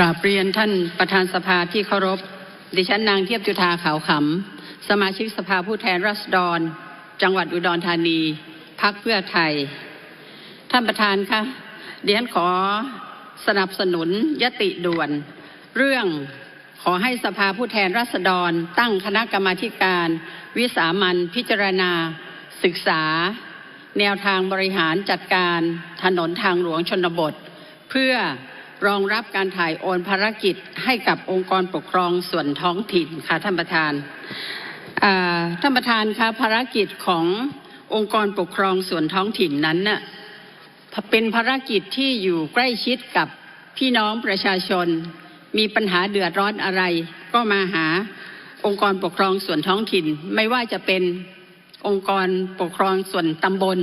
กราบเรียนท่านประธานสภาที่เคารพ ดิฉันนางเทียบจุธาขาวขำ สมาชิกสภาผู้แทนราษฎร จังหวัดอุดรธานีพักเพื่อไทย ท่านประธานคะดิฉันขอสนับสนุนยติด่วน เรื่องขอให้สภาผู้แทนราษฎร ตั้งคณะกรรมาการ วิสามันพิจารณา ศึกษา แนวทางบริหารจัดการถนนทางหลวงชนบท เพื่อ รองรับการถ่ายโอนภารกิจให้กับองค์กรปกครองส่วนท้องถิ่นค่ะท่านประธานท่านประธานคะภารกิจขององค์กรปกครองส่วนท้องถิ่นนั้นน่ะเป็นภารกิจที่อยู่ใกล้ชิดกับพี่น้องประชาชน มีปัญหาเดือดร้อนอะไร ก็มาหาองค์กรปกครองส่วนท้องถิ่น ไม่ว่าจะเป็นองค์กรปกครองส่วนตำบล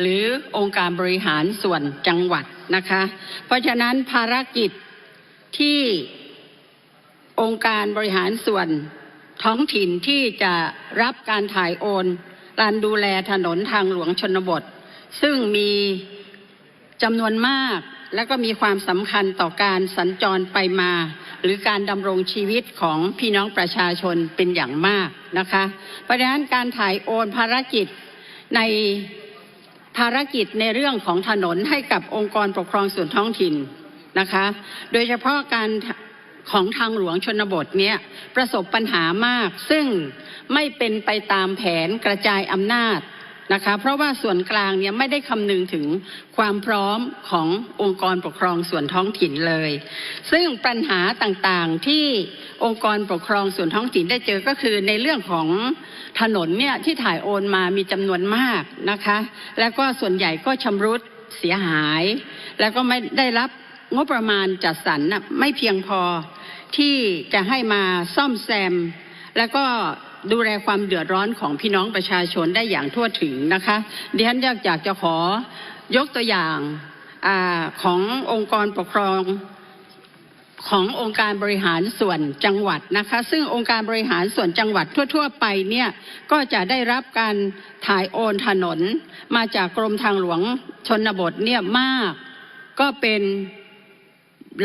หรือองค์การบริหารส่วนจังหวัด นะคะ เพราะฉะนั้นภารกิจที่องค์การบริหารส่วนท้องถิ่นที่จะรับการถ่ายโอนการดูแลถนนทางหลวงชนบท ซึ่งมีจำนวนมากและก็มีความสำคัญต่อการสัญจรไปมา หรือการดำรงชีวิตของพี่น้องประชาชนเป็นอย่างมากนะคะ เพราะฉะนั้นการถ่ายโอนภารกิจใน ภารกิจในเรื่องของถนนให้กับองค์กรปกครองส่วนท้องถิ่นนะคะ โดยเฉพาะการของทางหลวงชนบทเนี่ยประสบปัญหามาก ซึ่งไม่เป็นไปตามแผนกระจายอำนาจ นะคะเพราะว่าส่วนกลางเนี่ยไม่ได้คำนึงถึงความพร้อมขององค์กรปกครองส่วนท้องถิ่นเลย ซึ่งปัญหาต่างๆที่องค์กรปกครองส่วนท้องถิ่นได้เจอก็คือในเรื่องของถนนเนี่ยที่ถ่ายโอนมามีจำนวนมากนะคะ แล้วก็ส่วนใหญ่ก็ชำรุดเสียหาย แล้วก็ไม่ได้รับงบประมาณจัดสรรน่ะไม่เพียงพอที่จะให้มาซ่อมแซม แล้วก็ ดูแลความเดือดร้อนของพี่น้องประชาชนได้อย่างทั่วถึงนะคะดิฉันอยากจะขอยกตัวอย่างอขององค์กรปกครองขององค์การบริหารส่วนจังหวัดนะคะ ซึ่งองค์การบริหารส่วนจังหวัดทั่ว ๆ ไปเนี่ยก็จะได้รับการถ่ายโอนถนน มาจากกรมทางหลวงชนบทเนี่ยมาก ก็เป็น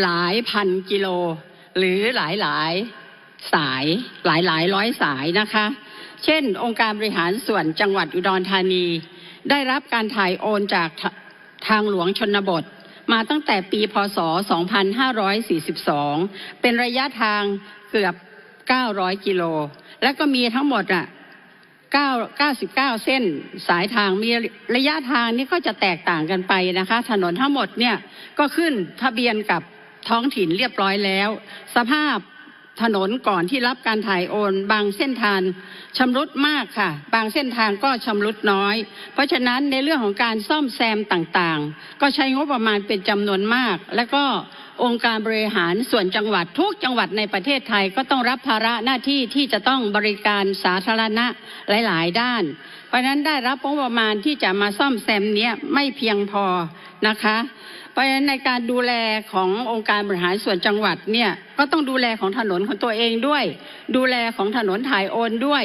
หลายพันกิโล หรือหลายหลาย สายหลายหลายร้อยสายนะคะ เช่น องค์การบริหารส่วนจังหวัดอุดรธานี ได้รับการถ่ายโอนจากทางหลวงชนบท มาตั้งแต่ปีพศ 2542 เป็นระยะทางเกือบ 900 กิโล และก็มีทั้งหมดอะ9 99เส้นสายทางมีระยะทางนี้ก็จะแตกต่างกันไปนะคะ ถนนทั้งหมดเนี่ยก็ขึ้นทะเบียนกับท้องถิ่นเรียบร้อยแล้ว สภาพ ถนนก่อนที่รับการถ่ายโอน บางเส้นทางชำรุดมากค่ะ บางเส้นทางก็ชำรุดน้อย เพราะฉะนั้นในเรื่องของการซ่อมแซมต่างๆ ก็ใช้งบประมาณเป็นจำนวนมาก และก็องค์การบริหารส่วนจังหวัดทุกจังหวัดในประเทศไทยก็ต้องรับภาระหน้าที่ที่จะต้องบริการสาธารณะหลาย ๆ ด้าน เพราะฉะนั้นได้รับงบประมาณที่จะมาซ่อมแซมเนี้ยไม่เพียงพอนะคะ เพราะฉะนั้นในการดูแลขององค์การบริหารส่วนจังหวัดเนี่ยก็ต้องดูแลของถนนของตัวเองด้วย ดูแลของถนนถ่ายโอนด้วย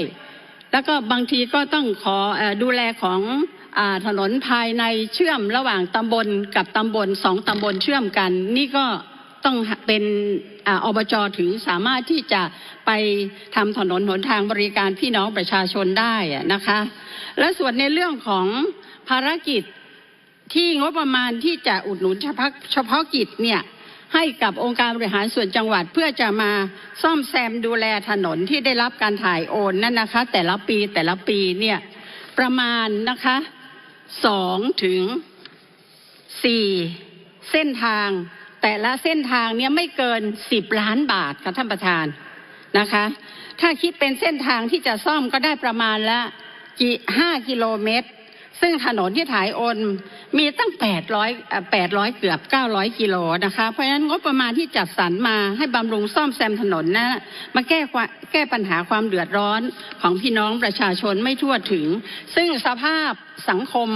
แล้วก็บางทีก็ต้องขอดูแลของอถนนภายในเชื่อมระหว่างตำบลกับตำบลสองตำบลเชื่อมกัน นี่ก็ต้องเป็นอบจถึงสามารถที่จะไปทำถนนหนทางบริการพี่น้องประชาชนได้นะคะ และส่วนในเรื่องของภารกิจ ที่งบประมาณที่จะอุดหนุนเฉพาะเฉพาะกิจเนี่ยให้กับองค์การบริหารส่วนจังหวัดเพื่อจะมาซ่อมแซมดูแลถนนที่ได้รับการถ่ายโอนนั่นนะคะ แต่ละปีแต่ละปีเนี่ยประมาณนะคะสองถึงสี่เส้นทาง แต่ละเส้นทางเนี่ยไม่เกินสิบล้านบาทค่ะท่านประธานนะคะ ถ้าคิดเป็นเส้นทางที่จะซ่อมก็ได้ประมาณละกี่ห้ากิโลเมตร ซึ่งถนนที่ถ่ายโอนมีตั้ง800 800เกือบ900กิโลนะคะเพราะฉะนั้นงบประมาณที่จัดสรรมาให้บำรุงซ่อมแซมถนนนะมาแก้แก้ปัญหาความเดือดร้อนของพี่น้องประชาชนไม่ทั่วถึง ซึ่งสภาพสังคม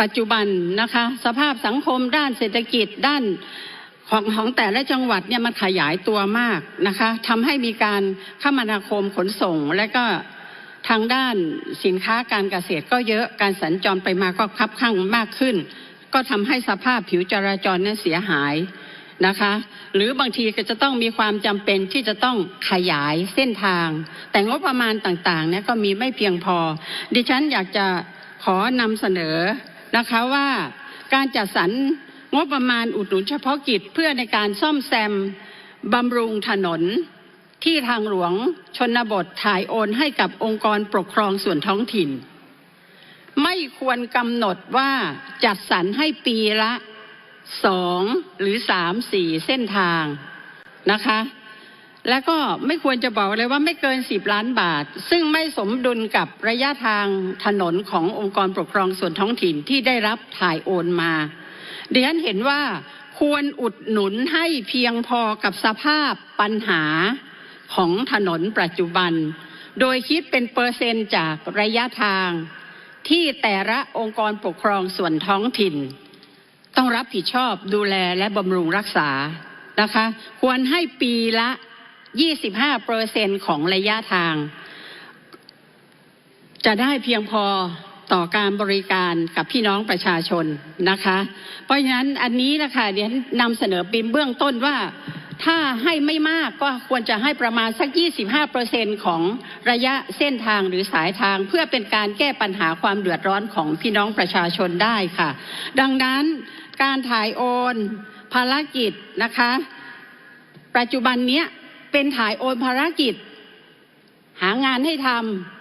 ปัจจุบันนะคะสภาพสังคมด้านเศรษฐกิจด้านของของแต่ละจังหวัดเนี่ยมันขยายตัวมากนะคะทำให้มีการคมนาคมขนส่งและก็ ทางด้านสินค้าการเกษตรก็เยอะการสัญจรไปมาก็คับข้างมากขึ้น ก็ทำให้สภาพผิวจราจรนั้นเสียหายนะคะ หรือบางทีก็จะต้องมีความจำเป็นที่จะต้องขยายเส้นทาง แต่งบประมาณต่างๆเนี่ยก็มีไม่เพียงพอ ดิฉันอยากจะขอนำเสนอนะคะว่าการจัดสรรงบประมาณอุดหนุนเฉพาะกิจเพื่อในการซ่อมแซมบำรุงถนน ที่ทางหลวงชนบทถ่ายโอนให้กับองค์กรปกครองส่วนท้องถิ่น ไม่ควรกำหนดว่าจัดสรรให้ปีละสองหรือสามสี่เส้นทางนะคะ แล้วก็ไม่ควรจะบอกเลยว่าไม่เกินสิบล้านบาท ซึ่งไม่สมดุลกับระยะทางถนนขององค์กรปกครองส่วนท้องถิ่นที่ได้รับถ่ายโอนมาดิฉันเห็นว่าควรอุดหนุนให้เพียงพอกับสภาพปัญหา ของถนนปัจจุบัน โดยคิดเป็นเปอร์เซ็นต์จากระยะทาง ที่แต่ละองค์กรปกครองส่วนท้องถิ่น ต้องรับผิดชอบดูแลและบำรุงรักษานะคะ ควรให้ปีละ 25เปอร์เซ็นของระยะทาง จะได้เพียงพอต่อการบริการกับพี่น้องประชาชนนะคะ เพราะฉะนั้นอันนี้นะคะเดี๋ยวนำเสนอเป็นเบื้องต้นว่า ถ้าให้ไม่มากก็ควรจะให้ประมาณสัก 25เปอร์เซ็นของระยะเส้นทางหรือสายทาง เพื่อเป็นการแก้ปัญหาความเดือดร้อนของพี่น้องประชาชนได้ค่ะ ดังนั้นการถ่ายโอนภารกิจนะคะ ปัจจุบันเนี้ยเป็นถ่ายโอนภารกิจ หางานให้ท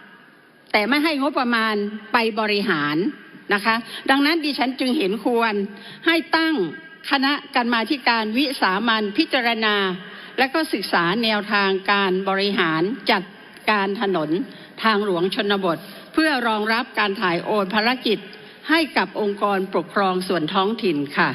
ำแต่ไม่ให้งบประมาณไปบริหารนะคะ ดังนั้นดิฉันจึงเห็นควรให้ตั้ง คณะกรรมาธิการวิสามันพิจารณา และก็ศึกษาแนวทางการบริหารจัดการถนนทางหลวงชนบท เพื่อรองรับการถ่ายโอนภารกิจให้กับองค์กรปกครองส่วนท้องถิ่นค่ะ